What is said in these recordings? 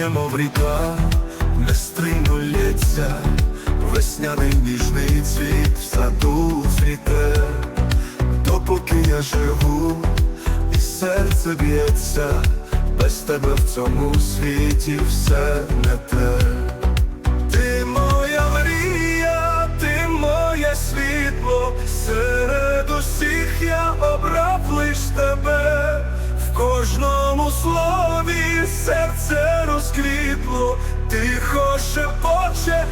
кохання, мов ріка, нестримно лється, весняний ніжний цвіт в саду цвіте, допоки я живу, і серце б'ється, без тебе в цьому світі все не те. Тихо шепоче,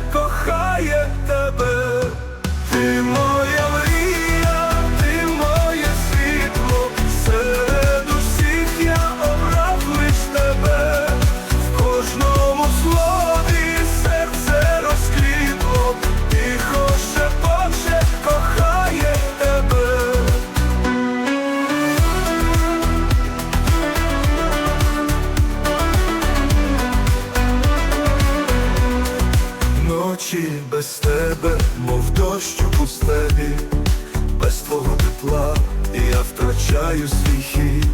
без тебе, мов дощ у пустелі, без твого тепла я втрачаю свій хід.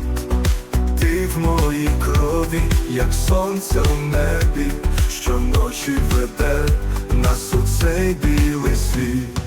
Ти в моїй крові, як сонце у небі, що ночі веде нас у цей білий світ.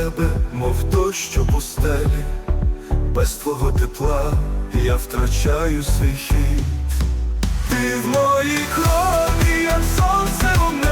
Тебе, мов дощ у пустелі, без твого тепла я втрачаю свій хід. Ти в моїй крові, як сонце у веде